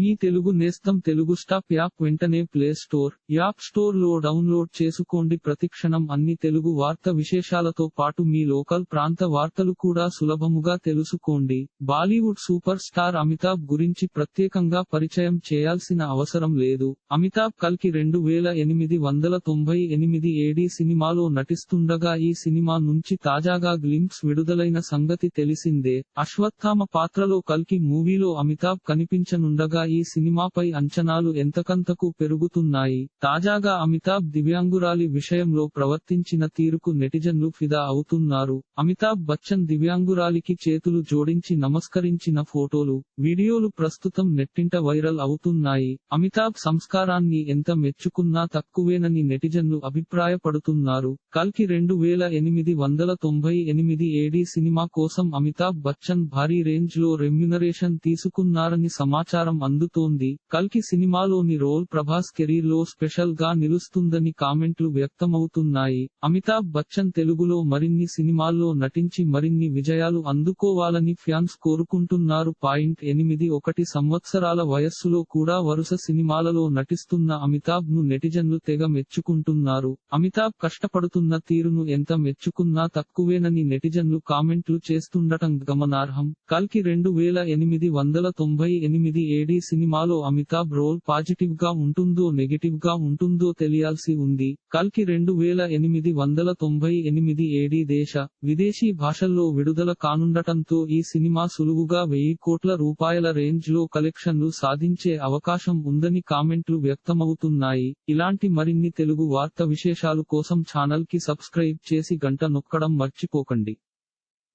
మీ తెలుగు నేస్తం Telugu stop app వెంటనే play store app స్టోర్లో డౌన్లోడ్ చేసుకోండి. ప్రతిక్షణం అన్ని తెలుగు వార్త విశేషాలతో పాటు మీ లోకల్ ప్రాంత వార్తలు కూడా సులభముగా తెలుసుకోండి. బాలీవుడ్ సూపర్ స్టార్ అమితాబ్ గురించి ప్రత్యేకంగా పరిచయం చేయాల్సిన అవసరం లేదు. అమితాబ్ కల్కి రెండు వేల ఎనిమిది వందల తొంభై ఎనిమిది ఏడి సినిమాలో నటిస్తుండగా ఈ సినిమా నుంచి తాజాగా గ్లింప్స్ విడుదలైన సంగతి తెలిసిందే. అశ్వత్థామ పాత్రలో కల్కి మూవీలో అమితాబ్ కనిపించనుండగా ఈ సినిమాపై అంచనాలు ఎంతకంతకు పెరుగుతున్నాయి? తాజాగా అమితాబ్ దివ్యాంగురాలి విషయంలో ప్రవర్తించిన తీరుకు నెటిజన్లు ఫిదా అవుతున్నారు. అమితాబ్ బచ్చన్ దివ్యాంగురాలికి చేతులు జోడించి నమస్కరించిన ఫోటోలు వీడియోలు ప్రస్తుతం నెట్టింట వైరల్ అవుతున్నాయి. అమితాబ్ సంస్కారాన్ని ఎంత మెచ్చుకున్నా తక్కువేనని నెటిజన్లు అభిప్రాయపడుతున్నారు. కల్కి రెండు వేల ఎనిమిది వందల తొంభై ఎనిమిది ఏడి సినిమా కోసం అమితాబ్ బచ్చన్ భారీ రేంజ్లో రెమ్యునరేషన్ తీసుకున్నారని సమాచారం అందుతోంది. కల్కి సినిమాలోని రోల్ ప్రభాస్ కెరీర్లో స్పెషల్గా నిలుస్తుందని కామెంట్లు వ్యక్తమవుతున్నాయి. అమితాబ్ బచ్చన్ తెలుగులో మరిన్ని సినిమాల్లో నటించి మరిన్ని విజయాలు అందుకోవాలని ఫ్యాన్స్ కోరుకుంటున్నారు. పాయింట్ ఎనిమిది ఒకటి సంవత్సరాల వయస్సులో కూడా వరుస సినిమాలలో నటిస్తున్న అమితాబ్ను నెటిజన్లు తెగ మెచ్చుకుంటున్నారు. అమితాబ్ కష్టపడుతున్న తీరును ఎంత మెచ్చుకున్నా తక్కువేనని నెటిజన్లు కామెంట్లు చేస్తుండటం గమనార్హం. కల్కి రెండు వేల ఎనిమిది వందల తొంభై ఎనిమిది ఏడి సినిమాలో అమితాబ్ రోల్ పాజిటివ్గా ఉంటుందో నెగటివ్గా ఉంటుందో తెలియాల్సి ఉంది. కల్కి రెండు వేల ఎనిమిది వందల తొంభై ఎనిమిది ఏడి దేశ విదేశీ భాషల్లో విడుదల కానుండటంతో ఈ సినిమా సులువుగా వెయ్యి కోట్ల రూపాయల రేంజ్లో కలెక్షన్లు సాధించే అవకాశం ఉందని కామెంట్లు వ్యక్తమవుతున్నాయి. ఇలాంటి మరిన్ని తెలుగు వార్త విశేషాలు కోసం ఛానల్కి సబ్స్క్రైబ్ చేసి గంట నొక్కడం మర్చిపోకండి.